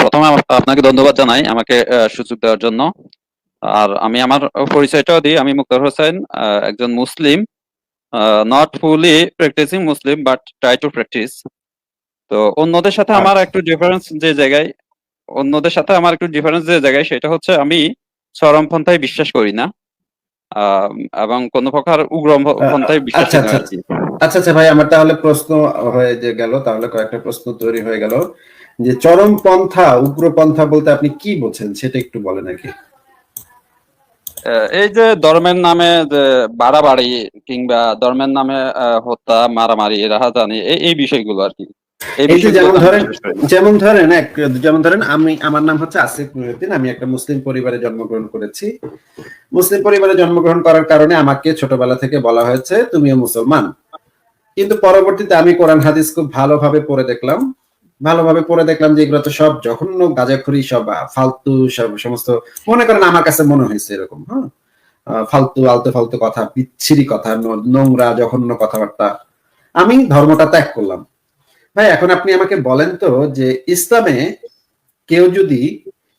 প্রথমে আপনাকে ধন্যবাদ জানাই আমাকে সুযোগ দেওয়ার জন্য। আর আমি আমার পরিচয়টাও দিই আমি মুক্তার হোসেন একজন Muslim not fully practising Muslim but try to practice তো অন্যদের সাথে আমার একটু ডিফারেন্স যে জায়গায় অন্যদের সাথে আমার একটু ডিফারেন্স যে জায়গায় সেটা হচ্ছে আমি চরমপন্থায় বিশ্বাস করি না। এবং কোন প্রকার উগ্রপন্থায় বিশ্বাস আচ্ছা, আচ্ছা। আচ্ছা আচ্ছা ভাই আমার তাহলে প্রশ্ন হয়ে গেল তাহলে কয়েকটা প্রশ্ন তৈরি হয়ে গেল। যে চরম পন্থা উগ্রপন্থা বলতে আপনি কি বোঝেন? সেটা একটু বলেন নাকি এই যে ধর্মের নামে যে বাড়াবাড়ি কিংবা ধর্মের নামে হত্যা মারামারি রাহাজানি এই এই বিষয়গুলো আর কি। যেমন ধরেন যেমন ধরেন এক যেমন ধরেন আমি আমার নাম হচ্ছে আসিফ নুরুদ্দিন আমি একটা মুসলিম পরিবারে জন্মগ্রহণ করেছি। মুসলিম পরিবারে জন্মগ্রহণ করার কারণে আমাকে ছোটবেলা থেকে বলা হয়েছে তুমিও মুসলমান। কিন্তু পরবর্তীতে আমি কোরআন হাদিস খুব ভালোভাবে পড়ে দেখলাম। ভালোভাবে পড়ে দেখলাম যে এগুলো তো সব জঘন্য গাজাখড়ি সব ফালতু, সব সমস্ত, মনে করেন আমার কাছে মনে হয়েছে এরকম হ্যাঁ? ফালতু, আলতু ফালতু কথা, বিচ্ছিরি কথা নোংরা, জঘন্য কথাবার্তা। আমি ধর্মটা ত্যাগ করলাম। ভাই, এখন আপনি আমাকে বলেন তো যে ইসলামে কেউ যদি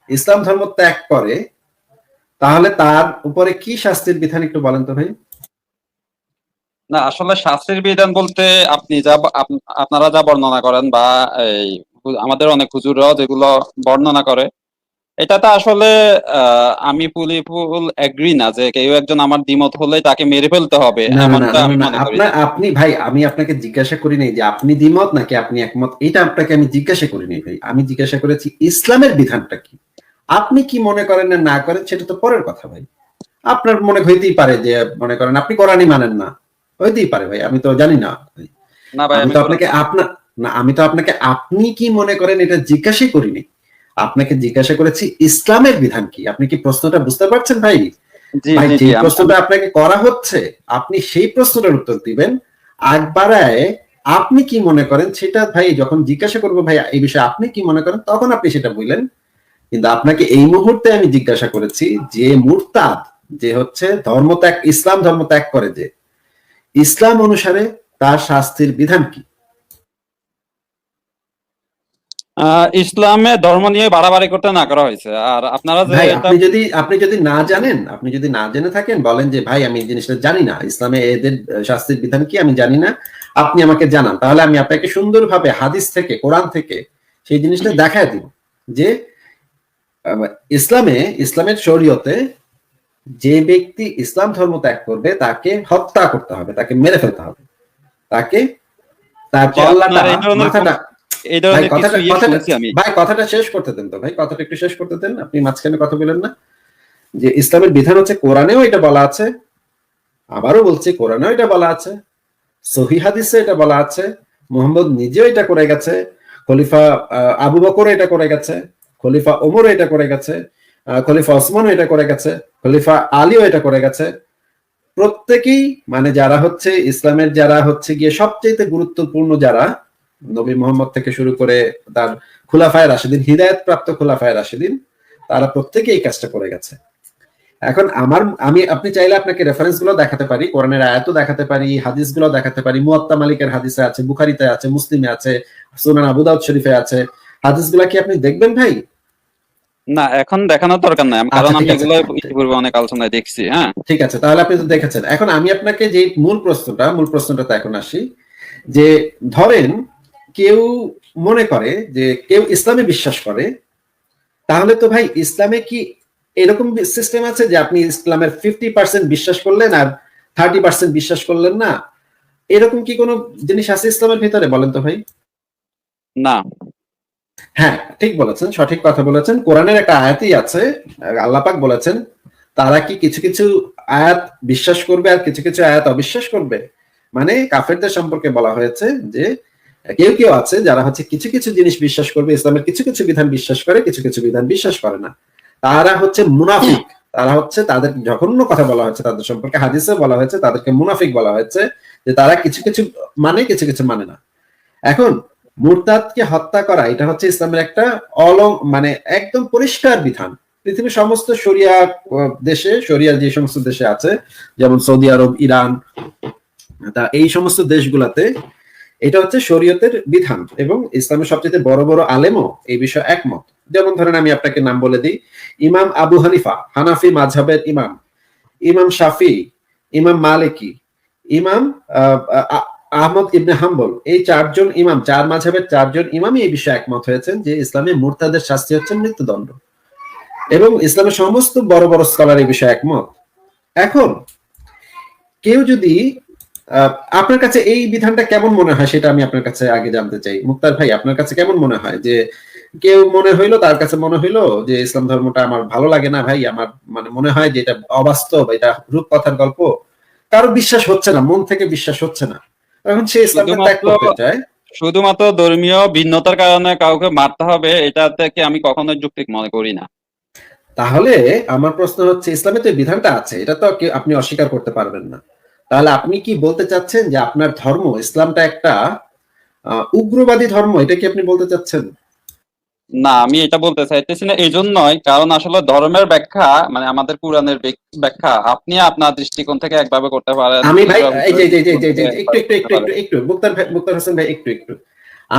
ইসলাম ধর্ম ত্যাগ করে, তাহলে তার উপরে কি শাস্তির বিধান একটু বলেন তো ভাই? না আসলে শাস্ত্রের বিধান বলতে আপনি যা আপনারা যা বর্ণনা করেন বা এই আমাদের অনেক হুজুররাও যেগুলো বর্ণনা করে এটাতে আসলে আমি ফুলি ফুল এগ্রি না যে কেউ একজন আমার দ্বিমত হলে তাকে মেরে ফেলতে হবে আপনি ভাই আমি আপনাকে জিজ্ঞাসা করি নাই যে আপনি দ্বিমত নাকি আপনি একমত এটা আপনাকে আমি জিজ্ঞাসা করি নাই ভাই। আমি জিজ্ঞাসা করেছি ইসলামের বিধানটা কি? আপনি কি মনে করেন না না করেন সেটা তো পরের কথা ভাই। আপনার মনে হইতেই পারে যে মনে করেন আপনি কোরআনই মানেন না। হইতেই পারে ভাই আমি তো জানি না। আমি তো আপনাকে আপনার না আমি তো আপনাকে আপনি কি মনে করেন এটা জিজ্ঞাসাই করিনি? আপনাকে জিজ্ঞাসা করেছি ইসলামের বিধান কি? আপনি কি প্রশ্নটা বুঝতে পারছেন ভাই? ভাই যে প্রশ্নটা আপনাকে করা হচ্ছে আপনি সেই প্রশ্নটার উত্তর দিবেন। আগ আপনি কি মনে করেন? সেটা ভাই যখন জিজ্ঞাসা করব ভাই এই বিষয়ে আপনি কি মনে করেন? তখন আপনি সেটা বললেন। কিন্তু আপনাকে এই মুহূর্তে আমি জিজ্ঞাসা করেছি যে মুরতাদ যে হচ্ছে ধর্ম ত্যাগ ইসলাম ধর্ম ত্যাগ করে যে ইসলাম অনুসারে তার শাস্তির বিধান কি? ইসলামে ধর্ম নিয়ে বাড়াবাড়ি করতে না করা হয়েছে। আর আপনারা যে আপনি যদি আপনি যদি না জানেন আপনি যদি না জেনে থাকেন বলেন যে ভাই আমি এই জিনিসটা জানি না। ইসলামে এদের শাস্তির বিধান কি? আমি জানি না। আপনি আমাকে জানান। তাহলে আমি আপনাকে সুন্দরভাবে হাদিস থেকে কোরআন থেকে সেই জিনিসটা দেখায় দিব যে ইসলামে ইসলামের শরীয়তে যে ব্যক্তি ইসলাম ধর্ম ত্যাগ করবে তাকে হত্যা করতে হবে তাকে মেরে ফেলতে হবে। তাকে তার মাথাটা ভাই কথাটা ইয়ে ভাই কথাটা শেষ করতে দেন তো ভাই কথাটা একটু শেষ করতে দেন। আপনি মাঝখানে কথা বলেন না। যে ইসলামের বিধান হচ্ছে কোরআনেও এটা বলা আছে আবারও বলছি কোরআনেও এটা বলা আছে সহি হাদিসে এটা বলা আছে মোহাম্মদ নিজেও এটা করে গেছে খলিফা আবু বকরও এটা করে গেছে খলিফা ওমরও এটা করে গেছে খলিফা ওসমানও এটা করে গেছে, খলিফা আলীও এটা করে গেছে। প্রত্যেকেই মানে যারা হচ্ছে ইসলামের, যারা হচ্ছে গিয়ে সবচেয়ে গুরুত্বপূর্ণ যারা, নবী মোহাম্মদ থেকে শুরু করে তার খুলাফায় রাশিদিন হৃদায়ত প্রাপ্ত খুলাফায় রাশিদিন, তারা প্রত্যেকে এই কাজটা করে গেছে। এখন আমার, আমি, আপনি চাইলে আপনাকে রেফারেন্সগুলো দেখাতে পারি, কোরআনের আয়াতও দেখাতে পারি হাদিসগুলো দেখাতে পারি, মুয়াত্তা মালিকের হাদিসে আছে, বুখারিতে আছে, মুসলিমে আছে, সুনান আবু দাউদ শরীফে আছে। হাদিসগুলা কি আপনি দেখবেন ভাই? না এখন দেখানোর দরকার নাই। আচ্ছা, কারণ আমি এগুলো ইতিপূর্বে অনেক আলোচনায় দেখছি হ্যাঁ? ঠিক আছে তাহলে আপনি তো দেখেছেন। এখন আমি আপনাকে যে মূল প্রশ্নটা মূল প্রশ্নটাতে এখন আসি যে ধরেন কেউ মনে করে যে কেউ ইসলামে বিশ্বাস করে তাহলে তো ভাই ইসলামে কি এরকম সিস্টেম আছে যে আপনি ইসলামের ফিফটি পার্সেন্ট বিশ্বাস করলেন আর থার্টি পার্সেন্ট বিশ্বাস করলেন না? এরকম কি কোনো জিনিস আছে ইসলামের ভিতরে বলেন তো ভাই? না। হ্যাঁ ঠিক বলেছেন, সঠিক কথা বলেছেন। কোরআনের একটা আয়াতই আছে আল্লাপাক বলেছেন, তারা কি কিছু কিছু আয়াত বিশ্বাস করবে আর কিছু কিছু আয়াত অবিশ্বাস করবে? মানে কাফেরদের সম্পর্কে বলা হয়েছে যে, কেউ কেউ আছে যারা হচ্ছে কিছু কিছু জিনিস বিশ্বাস করবে, ইসলামের কিছু কিছু বিধান বিশ্বাস করে, কিছু কিছু বিধান বিশ্বাস করে না। তারা হচ্ছে মুনাফিক, তারা হচ্ছে তাদের জঘন্য কথা বলা হয়েছে, তাদের সম্পর্কে হাদিসে বলা হয়েছে, তাদেরকে মুনাফিক বলা হয়েছে, যে তারা কিছু কিছু মানে কিছু কিছু মানে না। এখন মুরতাদকে হত্যা করা এটা হচ্ছে ইসলামের একটা অলং মানে একদম পরিষ্কার বিধান। পৃথিবীর সমস্ত আহ, দেশে শরিয়া যে সমস্ত দেশে আছে যেমন সৌদি আরব ইরান তা এই সমস্ত দেশগুলাতে এটা হচ্ছে শরীয়তের বিধান এবং ইসলামের সবচেয়ে বড় বড় আলেমও এই বিষয়ে একমত। যেমন ধরেন আমি আপনাকে নাম বলে দিই ইমাম আবু হানিফা হানাফি মাঝহাবের ইমাম ইমাম শাফি ইমাম মালিকি ইমাম আহমদ ইবনে হাম্বল, এই চারজন ইমাম, চার মাঝহের চারজন ইমামই এই বিষয়ে একমত হয়েছেন যে ইসলামে মুরতাদের শাস্তি হচ্ছে মৃত্যুদণ্ড। এবং ইসলামের সমস্ত বড় বড় স্কলার এই বিষয়ে একমত। এখন, কেউ যদি আপনার কাছে এই বিধানটা কেমন মনে হয় সেটা আমি আপনার কাছে আগে জানতে চাই। মুক্তার ভাই, আপনার কাছে কেমন মনে হয় যে কেউ মনে হইল, তার কাছে মনে হইল যে ইসলাম ধর্মটা আমার ভালো লাগে না ভাই, আমার মানে মনে হয় যে এটা অবাস্তব, এটা রূপকথার গল্প। কারও বিশ্বাস হচ্ছে না, মন থেকে বিশ্বাস হচ্ছে না। এখন সে ইসলামকে ত্যাগ করতে চায়। শুধুমাত্র ধর্মীয় ভিন্নতার কারণে কাউকে মারতে হবে এটা থেকে আমি কখনো যুক্তি মনে করি না। তাহলে আমার প্রশ্ন হচ্ছে ইসলামে তো বিধানটা আছে এটা তো আপনি অস্বীকার করতে পারবেন না। তাহলে আপনি কি বলতে চাচ্ছেন যে আপনার ধর্ম ইসলামটা একটা আহ, উগ্রবাদী ধর্ম এটা কি আপনি বলতে চাচ্ছেন? না আমি এটা বলতে চাইতেছি না এই জন্যই কারণ আসলে ধর্মের ব্যাখ্যা মানে আমাদের কোরআনের ব্যাখ্যা আপনি আপনার দৃষ্টিকোণ থেকে একভাবে করতে পারেন। আমি ভাই একটু একটু একটু একটু মুক্তার মুক্তার হোসেন ভাই একটু একটু।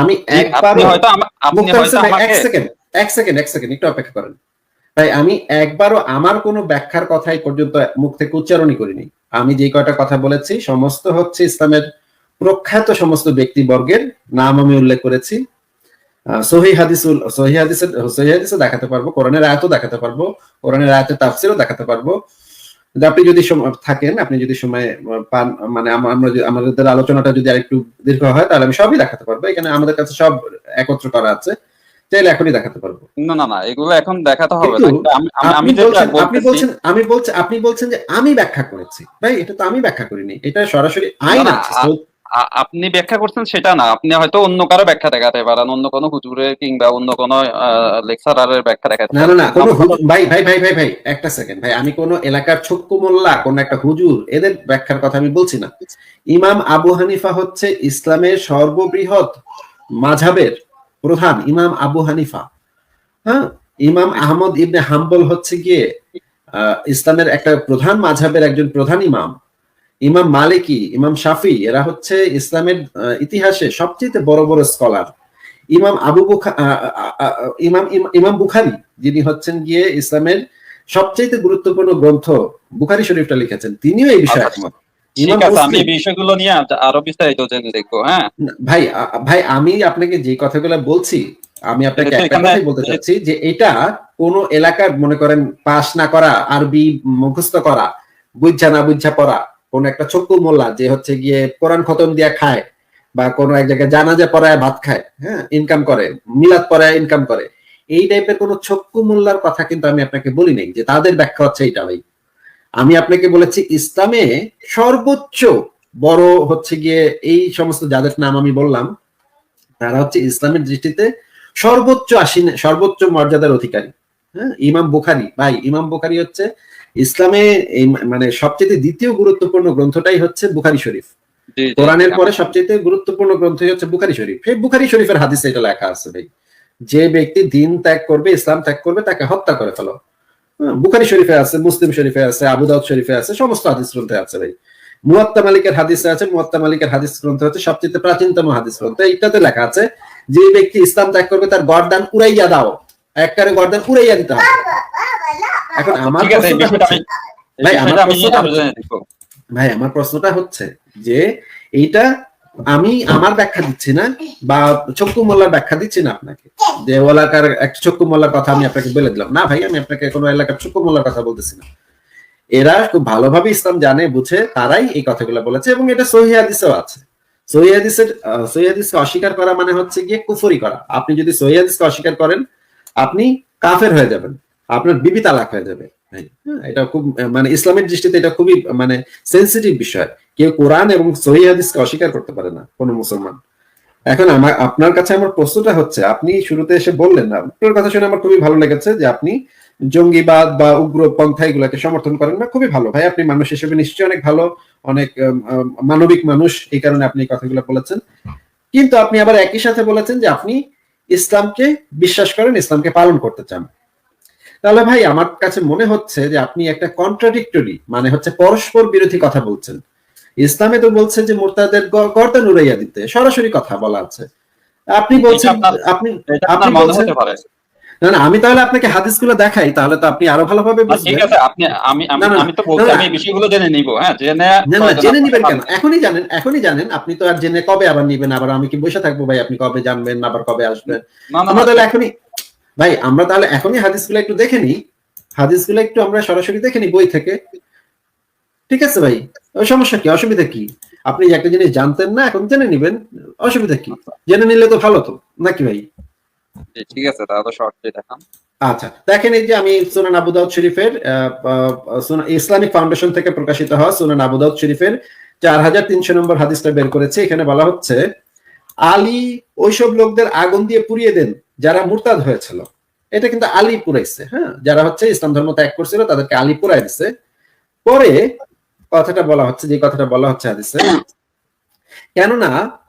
আমি একবারও হয়তো আপনি হয়তো এক সেকেন্ড এক সেকেন্ড এক সেকেন্ড একটু অপেক্ষা করেন। ভাই আমি একবারও আমার কোনো ব্যাখ্যার কথাই পর্যন্ত মুখ থেকে উচ্চারণই করিনি। আমি যে কয়টা কথা বলেছি সমস্ত হচ্ছে ইসলামের প্রখ্যাত সমস্ত ব্যক্তিবর্গের নাম আমি উল্লেখ করেছি। সহি হাদিস সহি হাদিসে সহি হাদিসে দেখাতে পারব কোরআনের আয়াতও দেখাতে পারব কোরআনের আয়াতের তাফসিরও দেখাতে পারব। আপনি যদি থাকেন আপনি যদি সময় পান মানে আমরা আমাদের আলোচনাটা যদি আরেকটু দীর্ঘ হয় তাহলে আমি সবই দেখাতে পারব। এখানে আমাদের কাছে সব একত্র করা আছে। চাইলে এখনই দেখাতে পারব। না না না এগুলো এখন দেখাতে হবে। আমি বলছেন আপনি বলছেন আমি বলছি আপনি বলছেন যে আমি ব্যাখ্যা করেছি। ভাই এটা তো আমি ব্যাখ্যা করিনি। এটা সরাসরি আইন আছে। আপনি ব্যাখ্যা করছেন সেটা না। আপনি হয়তো অন্য কারও ব্যাখ্যা দেখাতে পারেন অন্য কোনো হুজুরের কিংবা অন্য কোনো লেকচারারের ব্যাখ্যা দেখাতে না না কোনো ভাই ভাই ভাই ভাই ভাই একটা সেকেন্ড ভাই আমি কোন এলাকার ছক্কু মোল্লা কোন একটা হুজুর এদের ব্যাখ্যার কথা আমি বলছি না। ইমাম আবু হানিফা হচ্ছে ইসলামের সর্ববৃহৎ মাঝাবের প্রধান ইমাম আবু হানিফা। হ্যাঁ ইমাম আহমদ ইবনে হাম্বল হচ্ছে গিয়ে ইসলামের একটা প্রধান মাঝাবের একজন প্রধান ইমাম। ইমাম মালিকি ইমাম শাফি এরা হচ্ছে ইসলামের ইতিহাসে সবচেয়ে বড় বড় স্কলার ইমাম আবু বুখা ইমাম ইম- ইমাম বুখারি যিনি হচ্ছেন গিয়ে ইসলামের সবচেয়ে গুরুত্বপূর্ণ গ্রন্থ বুখারি শরীফটা লিখেছেন। তিনিও এই বিষয়ে আচ্ছা, একমত। বিষয়গুলো নিয়ে আরও বিস্তারিত দেখব হ্যাঁ? ভাই ভাই আমি আপনাকে যে কথাগুলো বলছি আমি আপনাকে একটা কথাই বলতে চাচ্ছি যে এটা কোন এলাকার মনে করেন পাস না করা আরবি মুখস্থ করা বুঝা না বুঝা পড়া কোন একটা চক্কু মোল্লা যে হচ্ছে গিয়ে কোরআন খতম দিয়া খায় বা কোন এক জায়গায় জানাজা পড়ায় ভাত খায় হ্যাঁ ইনকাম করে, মিলাদ পড়ায় ইনকাম করে। এই টাইপের কোন চক্কু মোল্লার কথা কিন্তু আমি আপনাকে বলি নাই, যে তাদের ব্যাখ্যা হচ্ছে এইটা ভাই। আমি আপনাকে বলেছি, ইসলামে সর্বোচ্চ বড় হচ্ছে গিয়ে এই সমস্ত যাদের নাম আমি বললাম, তারা হচ্ছে ইসলামের দৃষ্টিতে সর্বোচ্চ আসীন সর্বোচ্চ মর্যাদার অধিকারী। হ্যাঁ ইমাম বুখারি, ভাই, ইমাম বুখারি হচ্ছে ইসলামে এই মানে সবচেয়ে দ্বিতীয় গুরুত্বপূর্ণ গ্রন্থটাই হচ্ছে বুখারি শরীফ। কোরআনের পরে সবচেয়ে গুরুত্বপূর্ণ গ্রন্থই হচ্ছে বুখারি শরীফ। এই বুখারি শরীফের হাদিসে এটা লেখা আছে ভাই যে ব্যক্তি দিন ত্যাগ করবে ইসলাম ত্যাগ করবে তাকে হত্যা করে ফেলো। হ্যাঁ, বুখারি শরীফে আছে মুসলিম শরীফে আছে আবু দাউদ শরীফে আছে সমস্ত হাদিস গ্রন্থে আছে ভাই। মুয়াত্তা মালিকের হাদিসে আছে মুয়াত্তা মালিকের হাদিস গ্রন্থ হচ্ছে সবচেয়ে প্রাচীনতম হাদিস গ্রন্থ। এইটাতে লেখা আছে যে ব্যক্তি ইসলাম ত্যাগ করবে তার গর্দান উড়াইয়া দাও। একবারে গর্দান উড়াইয়া দিতে হবে। এখন আমার ভাই, আমার প্রশ্নটা হচ্ছে- ভাই আমার প্রশ্নটা হচ্ছে যে এইটা আমি আমার ব্যাখ্যা দিচ্ছি না বা মোল্লার ব্যাখ্যা দিচ্ছি না আপনাকে। যে এলাকার মোল্লার কথা আমি আপনাকে বলে দিলাম। না ভাই আমি আপনাকে কোনো এলাকার মোল্লার কথা বলতেছি না। এরা খুব ভালোভাবে ইসলাম জানে বুঝে তারাই এই কথাগুলো বলেছে এবং এটা সহি হাদিসেও আছে। সহি হাদিসের সহি হাদিসকে অস্বীকার করা মানে হচ্ছে গিয়ে কুফরি করা। আপনি যদি সহি হাদিসকে অস্বীকার করেন আপনি কাফের হয়ে যাবেন। আপনার বিবি তালাক হয়ে যাবে। হ্যাঁ, এটা খুব মানে ইসলামের দৃষ্টিতে এটা খুবই মানে সেন্সিটিভ বিষয়। কেউ কোরআন এবং সহি হাদিসকে অস্বীকার করতে পারে না কোনো মুসলমান। এখন আমার আপনার কাছে আমার প্রশ্নটা হচ্ছে আপনি শুরুতে এসে বললেন না আপনার কথা শুনে আমার খুবই ভালো লেগেছে যে আপনি জঙ্গিবাদ বা উগ্র পন্থা এগুলাকে সমর্থন করেন না খুবই ভালো। ভাই আপনি মানুষ হিসেবে নিশ্চয়ই অনেক ভালো অনেক মানবিক মানুষ এই কারণে আপনি কথাগুলো বলেছেন। কিন্তু আপনি আবার একই সাথে বলেছেন যে আপনি ইসলামকে বিশ্বাস করেন ইসলামকে পালন করতে চান। তাহলে ভাই আমার কাছে মনে হচ্ছে যে আপনি একটা কন্ট্রাডিক্টরি মানে হচ্ছে পরস্পর বিরোধী কথা বলছেন। ইসলামে তো বলছে যে মোরতাদের গর্দান উড়াইয়া দিতে সরাসরি কথা বলা আছে। আপনি বলছেন আপনি আপনি আপনার বলছেন না না আমি তাহলে আপনাকে হাদিসগুলো দেখাই তাহলে তো আপনি আরও ভালোভাবে আচ্ছা, ঠিক আছে আপনি আমি আমি আমি তো বলছি। আমি বিষয়গুলো জেনে নিব হ্যাঁ জেনে না জেনে নিবেন কেন? এখনই জানেন এখনই জানেন আপনি তো আর জেনে কবে আবার নিবেন আবার আমি কি বসে থাকব ভাই আপনি কবে জানবেন আবার কবে আসবেন? আমরা তাহলে এখনই ভাই আমরা তাহলে এখনই হাদিসগুলো একটু দেখে নিই। হাদিসগুলো একটু আমরা সরাসরি দেখে নিই বই থেকে। ঠিক আছে ভাই? ওই সমস্যা কি? অসুবিধা কি? আপনি একটা জিনিস জানতেন না এখন জেনে নিবেন। অসুবিধা কি? জেনে নিলে তো ভালো তো নাকি ভাই? ঠিক আছে তাহলে তো শর্টলি দেখান। আচ্ছা দেখেন এই যে আমি সুনান আবু দাউদ শরীফের ইসলামিক ফাউন্ডেশন থেকে প্রকাশিত হওয়া সুনান আবু দাউদ শরীফের চার হাজার তিনশো নম্বর হাদিসটা বের করেছে। এখানে বলা হচ্ছে আলী ওইসব লোকদের আগুন দিয়ে পুড়িয়ে দেন, যারা মুরতাদ হয়েছিল। এটা কিন্তু আলী পুরাইছে হ্যাঁ? যারা হচ্ছে ইসলাম ধর্ম ত্যাগ করছিল, তাদেরকে আলী পুরাই দিছে। পরে কথাটা বলা হচ্ছে, যে কথাটা বলা হচ্ছে হাদিসে, কেননা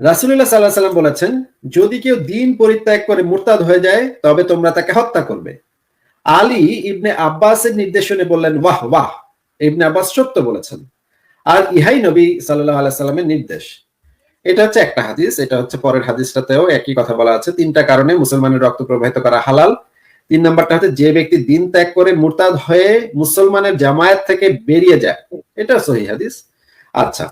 রাসুল্লাহ সাল্লাহ সাল্লাম বলেছেন, যদি কেউ দিন পরিত্যাগ করে মুরতাদ হয়ে যায়, তবে তোমরা তাকে হত্যা করবে। আলী ইবনে আব্বাসের নির্দেশনে বললেন, বাহ বাহ। ইবনে আব্বাস সত্য বলেছেন। আর ইহাই নবী সাল্লাহ আলাইহি সাল্লামের নির্দেশ। এটা হচ্ছে একটা হাদিস, এটা হচ্ছে পরের হাদিসটাতেও একই কথা বলা আছে। তিনটা কারণে মুসলমানের রক্ত প্রবাহিত করা হালাল। তিন নাম্বারটা হচ্ছে যে ব্যক্তি দিন ত্যাগ করে মুরতাদ হয়ে মুসলমানের জামায়াত থেকে বেরিয়ে যায়। এটা সহি হাদিস। আচ্ছা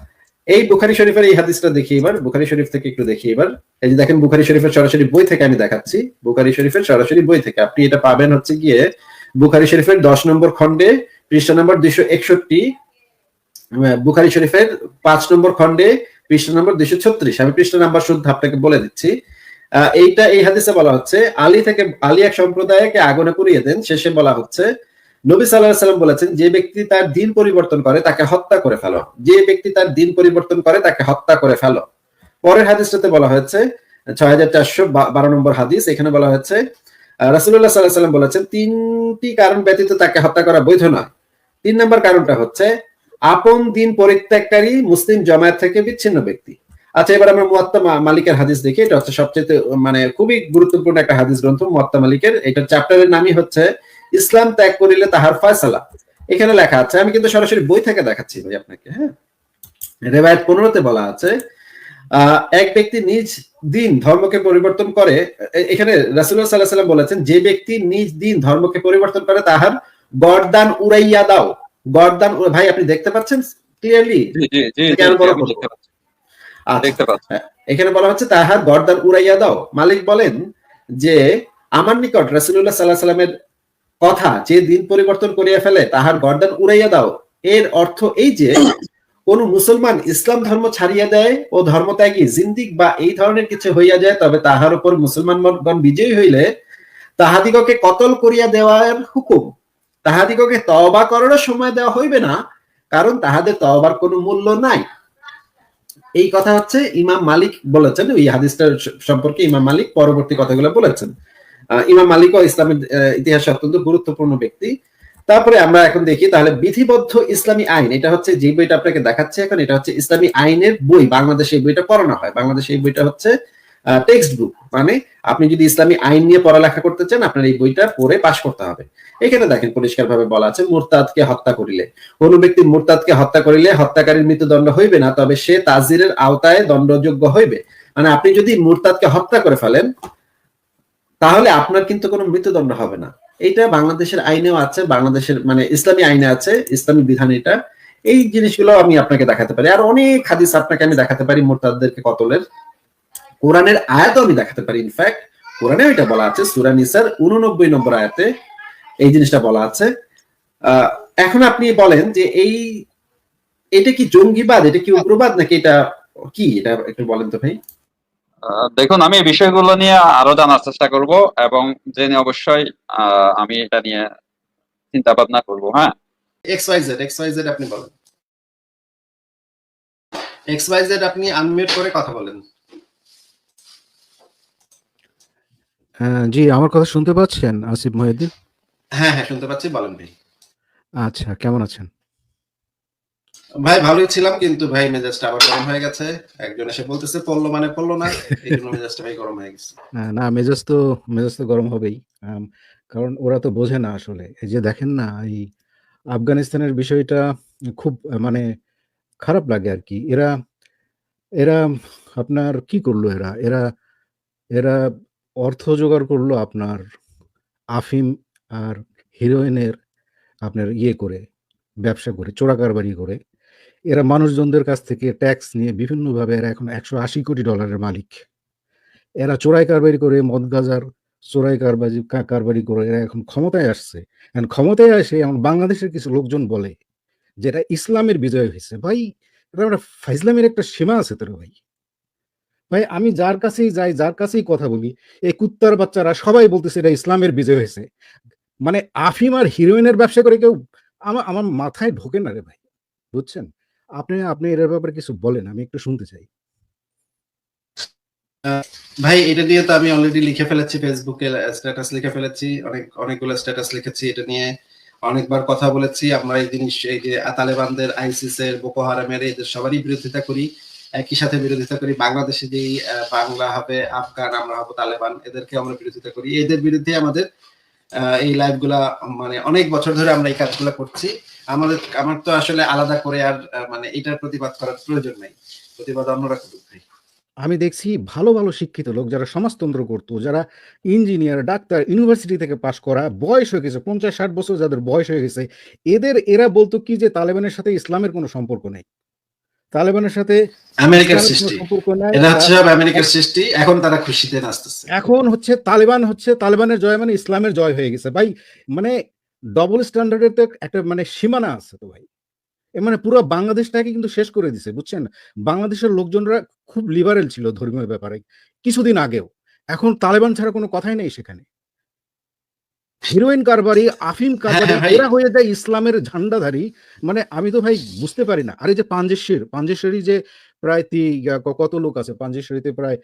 এই বুখারি শরীফের এই হাদিসটা দেখি এবার, বুখারি শরীফ থেকে একটু দেখি এবার। এই যে দেখেন, বুখারি শরীফের সরাসরি বই থেকে আমি দেখাচ্ছি। বুখারি শরীফের সরাসরি বই থেকে। আপনি এটা পাবেন হচ্ছে গিয়ে বুখারি শরীফের দশ নম্বর খণ্ডে, পৃষ্ঠা নম্বর দুইশো একষট্টি বুখারি শরীফের পাঁচ নম্বর খণ্ডে পৃষ্ঠা নম্বর দুইশো ছত্রিশ। আমি পৃষ্ঠা নাম্বার শুদ্ধ আপনাকে বলে দিচ্ছি। এইটা, এই হাদিসে বলা হচ্ছে, আলী থেকে, আলী এক সম্প্রদায়কে আগুনে পুড়িয়ে দেন। শেষে বলা হচ্ছে, নবী সাল্লাহ সাল্লাম বলেছেন, যে ব্যক্তি তার দিন পরিবর্তন করে, তাকে হত্যা করে ফেলো। যে ব্যক্তি তার দিন পরিবর্তন করে, তাকে হত্যা করে ফেলো। পরের হাদিসটাতে বলা হয়েছে, ছয় হাজার চারশো বারো নম্বর হাদিস, এখানে বলা হয়েছে রাসুল্লাহ সাল্লাহ সাল্লাম বলেছেন, তিনটি কারণ ব্যতীত তাকে হত্যা করা বৈধ নয়। তিন নম্বর কারণটা হচ্ছে আপন দিন পরিত্যাগকারী মুসলিম জামায়াত থেকে বিচ্ছিন্ন ব্যক্তি। আচ্ছা এবার আমরা মুয়াত্তা মালিকের হাদিস দেখি। এটা হচ্ছে সবচেয়ে মানে খুবই গুরুত্বপূর্ণ একটা হাদিস গ্রন্থ মুয়াত্তা মালিকের। এটা চ্যাপ্টারের নামই হচ্ছে, ইসলাম ত্যাগ করিলে তাহার ফয়সালা। এখানে লেখা আছে, আমি কিন্তু সরাসরি বই থেকে দেখাচ্ছি ভাই আপনাকে হ্যাঁ? রেবায়ত পনেরোতে বলা আছে এক ব্যক্তি নিজ দিন ধর্মকে পরিবর্তন করে এখানে রাসুল্লাহ সাল্লাহ সাল্লাম বলেছেন, যে ব্যক্তি নিজ দিন ধর্মকে পরিবর্তন করে তাহার গরদান উড়াইয়া দাও। গরদান ভাই আপনি দেখতে পাচ্ছেন? ক্লিয়ারলি দেখতে পাচ্ছি। এখানে বলা হচ্ছে তাহার গর্দান উড়াইয়া দাও। মালিক বলেন যে আমার নিকট রাসুল্লাহ সাল্লাহ সাল্লামের কথা যে দিন পরিবর্তন করিয়া ফেলে তাহার গর্দান উড়াইয়া দাও। এর অর্থ এই যে কোন মুসলমান ইসলাম ধর্ম ছাড়িয়া দেয় ও ধর্মত্যাগী জিন্দিক বা এই ধরনের কিছু হইয়া যায় তবে তাহার উপর মুসলমানগণ বিজয়ী হইলে তাহাদিগকে কতল করিয়া দেওয়ার হুকুম। তাহাদিগকে তওবা করার সময় দেওয়া হইবে না কারণ তাহাদের তওবার কোনো মূল্য নাই। এই কথা হচ্ছে ইমাম মালিক বলেছেন ওই হাদিসটার সম্পর্কে ইমাম মালিক পরবর্তী কথাগুলো বলেছেন। আহ, ইমাম মালিকও ইসলামের আহ, ইতিহাসে অত্যন্ত গুরুত্বপূর্ণ ব্যক্তি। তারপরে আমরা এখন দেখি তাহলে বিধিবদ্ধ ইসলামী আইন এটা হচ্ছে যে বইটা আপনাকে দেখাচ্ছে এখন এটা হচ্ছে ইসলামী আইনের বই বাংলাদেশে এই বইটা পড়ানো হয়। বাংলাদেশে এই বইটা হচ্ছে টেক্সট বুক মানে আপনি যদি ইসলামী আইন নিয়ে পড়ালেখা করতে চান, আপনার এই বইটা পড়ে পাশ করতে হবে। এখানে দেখেন পরিষ্কার ভাবে বলা আছে, মুরতাদকে হত্যা করিলে। কোন ব্যক্তি মুরতাদকে হত্যা করিলে হত্যাকারীর মৃত্যুদণ্ড হইবে না, তবে সে তাজিরের আওতায় দণ্ডযোগ্য হইবে। মানে আপনি যদি মুরতাদকে হত্যা করে ফেলেন, তাহলে আপনার কিন্তু কোনো মৃত্যুদণ্ড হবে না। এইটা বাংলাদেশের আইনেও আছে, বাংলাদেশের মানে ইসলামী আইনে আছে, ইসলামী বিধান এটা। এই জিনিসগুলো আমি আপনাকে দেখাতে পারি। আর অনেক হাদিস আপনাকে আমি দেখাতে পারি মুরতাদদেরকে কতলের। কোরআনের আয়াতও আমি দেখাতে পারি। ইনফ্যাক্ট কোরআনে এটা বলা আছে সুরা নিসার উননব্বই নম্বর আয়াতে এই জিনিসটা বলা আছে। আহ, এখন আপনি বলেন যে এই এটা কি জঙ্গিবাদ এটা কি উগ্রবাদ নাকি এটা কি? এটা একটু বলেন তো ভাই। আহ, দেখুন আমি এই বিষয়গুলো নিয়ে আরও জানার চেষ্টা করব এবং জেনে অবশ্যই আহ, আমি এটা নিয়ে চিন্তা ভাবনা করব হ্যাঁ? X Y Z X Y Z আপনি বলেন। এক্স ওয়াই জেড আপনি আনমিউট করে কথা বলেন। হ্যাঁ, জি, আমার কথা শুনতে পাচ্ছেন আসিফ মহিউদ্দিন? হ্যাঁ হ্যাঁ শুনতে পাচ্ছি বলেন ভাই আচ্ছা, কেমন আছেন? ভাই ভালোই ছিলাম কিন্তু ভাই মেজাজটা আবার গরম হয়ে গেছে একজন এসে বলতেছে পড়ল মানে পড়ল না এই জন্য মেজাজটা ভাই গরম হয়ে গেছে আ না মেজাজ তো মেজাজ তো গরম হবেই। আম কারণ ওরা তো বোঝে না আসলে। এই যে দেখেন না এই আফগানিস্তানের বিষয়টা খুব মানে খারাপ লাগে আর কি এরা এরা আপনার কি করল এরা এরা এরা অর্থ জোগাড় করল আপনার আফিম আর হিরোইনের আপনার ইয়ে করে, ব্যবসা করে চোরা কারবারি করে। এরা মানুষজনদের কাছ থেকে ট্যাক্স নিয়ে বিভিন্নভাবে এরা এখন একশো আশি কোটি ডলারের মালিক। এরা চোরাই কারবারি করে মদ গাজার চোরাই কারবাজি কা- কারবারি করে, এরা এখন ক্ষমতায় আসছে। এখন ক্ষমতায় আসে এখন বাংলাদেশের কিছু লোকজন বলে, যেটা ইসলামের বিজয় হয়েছে। ভাই, এটা একটা ফাইজলামের একটা সীমা আছে তোর ভাই। ভাই, আমি যার কাছেই যাই, যার কাছেই কথা বলি, এই কুত্তার বাচ্চারা সবাই বলতেছে এটা ইসলামের বিজয় হয়েছে। মানে আফিম আর হিরোইনের ব্যবসা করে কেউ আমার আমার মাথায় ঢোকে না রে ভাই, বুঝছেন? আপনি আপনি এর ব্যাপারে কিছু বলেন, আমি একটু শুনতে চাই। ভাই, এটা নিয়ে তো আমি অলরেডি লিখে ফেলেছি ফেসবুকে স্ট্যাটাস লিখে ফেলেছি, অনেক, অনেকগুলো স্ট্যাটাস লিখেছি, এটা নিয়ে অনেকবার কথা বলেছি। আমরা এই জিনিস, এই যে তালেবানদের আইসিস এর বোকো হারামের এদের সবারই বিরোধিতা করি। একই সাথে বিরোধিতা করি। বাংলাদেশে যেই বাংলা হবে, আফগান, আমরা হব তালেবান, এদেরকে আমরা বিরোধিতা করি। এদের বিরুদ্ধে আমাদের এই লাইভ মানে অনেক বছর ধরে আমরা এই কাজগুলো করছি। আমাদের, আমার তো আসলে আলাদা করে আর মানে এটার প্রতিবাদ করার প্রয়োজন নাই। প্রতিবাদ অন্যরা করুক ভাই আমি দেখছি ভালো ভালো শিক্ষিত লোক যারা সমাজতন্ত্র করতো, যারা ইঞ্জিনিয়ার ডাক্তার ইউনিভার্সিটি থেকে পাশ করা, বয়স হয়ে গেছে, পঞ্চাশ ষাট বছর যাদের বয়স হয়ে গেছে, এদের, এরা বলতো কি যে তালেবানের সাথে ইসলামের কোনো সম্পর্ক নেই। তালেবানের সাথে আমেরিকার সৃষ্টি। এটা হচ্ছে সব আমেরিকার সৃষ্টি। এখন তারা খুশিতে নাচতেছে। এখন হচ্ছে তালেবান হচ্ছে তালেবানের জয় মানে ইসলামের জয় হয়ে গেছে। ভাই মানে ডবল স্ট্যান্ডার্ডের তো একটা মানে সীমানা আছে তো ভাই। মানে পুরো বাংলাদেশটাকে কিন্তু শেষ করে দিছে বুঝছেন? বাংলাদেশের লোকজনরা খুব লিবারেল ছিল ধর্মীয় ব্যাপারে কিছুদিন আগেও। এখন তালেবান ছাড়া কোনো কথাই নেই সেখানে। হিরোইন কারবারি আফিম কারবারি হ্যাঁ, এরা হয়ে যায় ইসলামের ঝান্ডাধারী। মানে আমি তো ভাই বুঝতে পারি না। আরে যে পাঞ্জেশ্বর পাঞ্জেশ্বরী যে প্রায় তি- কত লোক আছে? পাঞ্জেশ্বরীতে প্রায়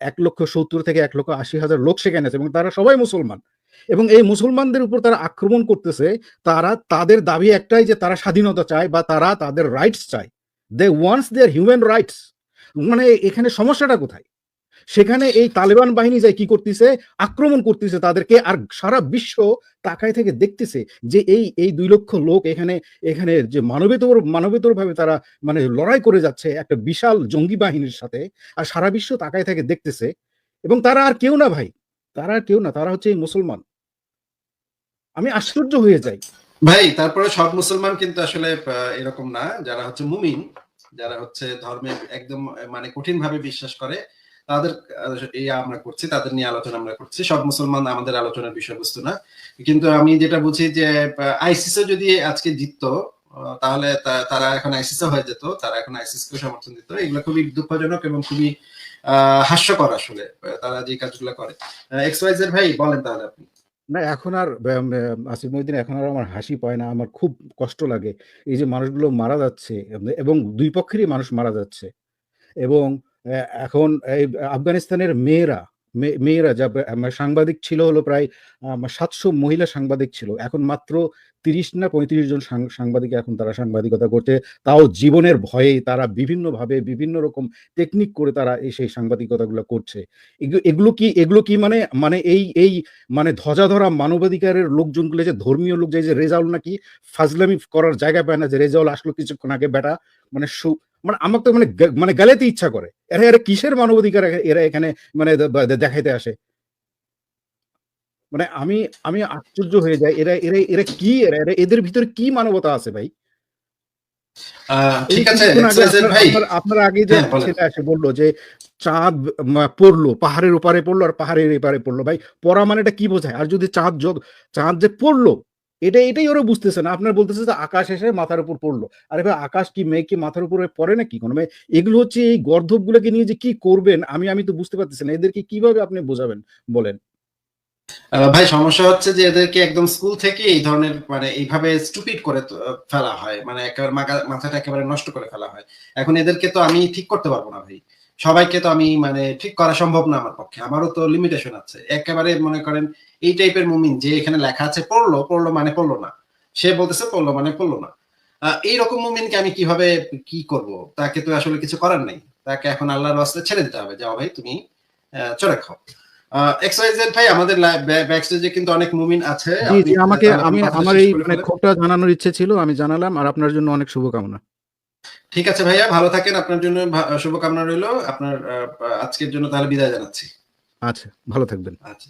এক লক্ষ সত্তর থেকে এক লক্ষ আশি হাজার লোক সেখানে আছে এবং তারা সবাই মুসলমান। এবং এই মুসলমানদের উপর তারা আক্রমণ করতেছে তারা তাদের দাবি একটাই যে তারা স্বাধীনতা চায় বা তারা তাদের রাইটস চায়। They wants their human rights মানে এখানে সমস্যাটা কোথায়? সেখানে এই তালেবান বাহিনী যায় কি করতেছে? আক্রমণ করতেছে তাদেরকে আর সারা বিশ্ব তাকায় থেকে দেখতেছে যে এই এই দুই লক্ষ লোক এখানে এখানে যে মানবেতর মানবেতর ভাবে তারা মানে লড়াই করে যাচ্ছে একটা বিশাল জঙ্গি বাহিনীর সাথে আর সারা বিশ্ব তাকায় থেকে দেখতেছে এবং তারা আর কেউ না ভাই, তারা আর কেউ না, তারা হচ্ছে মুসলমান। আমি আশ্চর্য হয়ে যাই। ভাই, তারপরে সব মুসলমান কিন্তু আসলে এরকম না। যারা হচ্ছে মুমিন, যারা হচ্ছে ধর্মে একদম মানে কঠিন ভাবে বিশ্বাস করে তাদের, এই আমরা করছি, তাদের নিয়ে আলোচনা আমরা করছি। সব মুসলমান আমাদের আলোচনার বিষয়বস্তু না। কিন্তু আমি যেটা বুঝি যে, আইসিসও যদি আজকে জিততো, তাহলে তারা এখন আইসিসও হয়ে যেত, তারা এখন আইসিস কে সমর্থন দিত। এগুলো খুবই দুঃখজনক এবং খুবই হাস্যকর আসলে, তারা যে কাজগুলো করে। এক্স ওয়াই ভাই, বলেন তাহলে আপনি। না, এখন আর আসিফ মহিউদ্দিন, এখন আর আমার হাসি পায় না, আমার খুব কষ্ট লাগে। এই যে মানুষগুলো মারা যাচ্ছে, এবং দুই পক্ষেরই মানুষ মারা যাচ্ছে। এবং এখন এই আফগানিস্তানের মেয়েরা মেয়েরা যা সাংবাদিক ছিল হলো প্রায় সাতশো মহিলা সাংবাদিক ছিল। এখন মাত্র তিরিশ না পঁয়ত্রিশ জন সাংবাদিক এখন তারা সাংবাদিকতা করতে তাও জীবনের ভয়ে তারা বিভিন্নভাবে বিভিন্ন রকম টেকনিক করে তারা এই সেই সাংবাদিকতাগুলো করছে। এগুলো কি এগুলো কি মানে মানে এই এই মানে ধ্বজাধরা মানবাধিকারের লোকজনগুলো যে ধর্মীয় লোক যে রেজাউল নাকি ফাজলামি করার জায়গা পায় না যে রেজাউল আসলো কিছুক্ষণ আগে, বেটা মানে মানে আমাকে তো মানে মানে গালেতে ইচ্ছা করে। এরা এরা কিসের মানবাধিকার এরা এখানে মানে দেখাইতে আসে? মানে আমি আমি আশ্চর্য হয়ে যাই এরা এরা এরা কি এরা এরা এদের ভিতরে কি মানবতা আছে ভাই? ঠিক আছে আপনার- আগে যে হ্যাঁ, ছেলে এসে বলল যে চাঁদ পড়ল পাহাড়ের ওপারে পড়ল আর পাহাড়ের এপারে পড়ল। ভাই পড়া মানেটা কি বোঝায়? আর যদি চাঁদ চাঁদ যে পড়ল এটা, এটাই ওরা বুঝতেছে না। আপনার বলতেছে যে আকাশ এসে মাথার উপর পড়ল। আরে ভাই, আকাশ কি মেঘ কি মাথার উপরে পড়ে নাকি কোনো? মেয়ে এগুলো হচ্ছে এই গর্ধব গুলোকে নিয়ে যে কি করবেন, আমি আমি তো বুঝতে পারতেছি না। এদেরকে কীভাবে আপনি বোঝাবেন, বলেন? ভাই, সমস্যা হচ্ছে যে এদেরকে একদম স্কুল থেকে এই ধরনের মানে এইভাবে স্টুপিড করে ফেলা হয়। মানে একেবারে মাথা- মাথাটা একেবারে নষ্ট করে ফেলা হয়। এখন এদেরকে তো আমি ঠিক করতে পারব না, ভাই। সবাইকে তো আমি মানে ঠিক করা সম্ভব না আমার পক্ষে। আমারও তো লিমিটেশন আছে। একেবারে মনে করেন এই টাইপের মুমিন যে এখানে লেখা আছে পড়ল পড়ল মানে পড়ল না। সে বলতেছে পড়ল মানে পড়ল না। এইরকম মুমিনকে আমি কীভাবে কি করব? তাকে তো আসলে কিছু করার নেই। তাকে এখন আল্লাহর রাস্তায় ছেড়ে দিতে হবে। যাও ভাই তুমি চলে খাও। ভাই আমাদের ব্যাকস্টেজে কিন্তু অনেক মুমিন আছে। জি জি আমাকে আমি আমার এই মানে। ক্ষোভটা জানানোর ইচ্ছে ছিল আমি জানালাম আর আপনার জন্য অনেক শুভকামনা। ঠিক আছে ভাইয়া ভালো থাকেন। আপনার জন্য শুভকামনা রইল। আপনার আজকের জন্য তাহলে বিদায় জানাচ্ছি। আচ্ছা ভালো থাকবেন। আচ্ছা